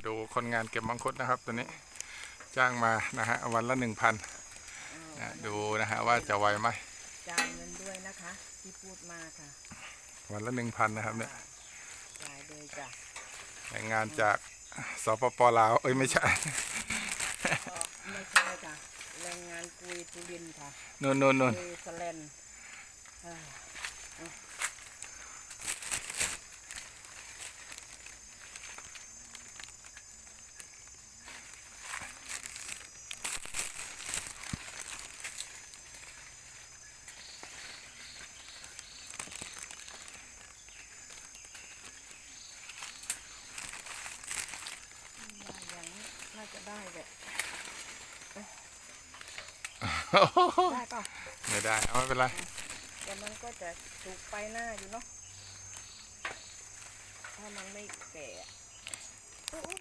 มาดูคนงานเก็บมังคุดนะครับตัวนี้จ้างมานะฮะวันละหนึ่งพันนะดูนะฮะว่าจะไหวไหมจ่ายเงินด้วยนะคะที่พูดมาค่ะวันละหนึ่งพันนะครับเนี่ยจ่ายเลยจ้ะแรงงานจากสปปลาวเอ้ยไม่ใช่ก็ไม่ใช่ค่ะแรงงานกุยตุลินทร์ค่ะนู่นนู่นนู่นกุยสแลนด์เอ้ย อย่างนี้น่าจะได้แหละได้ป่ะไม่ได้เอาไม่เป็นไรแต่มันก็จะสุกไปหน้าอยู่เนาะถ้ามันไม่แก่อะโอ้โอ้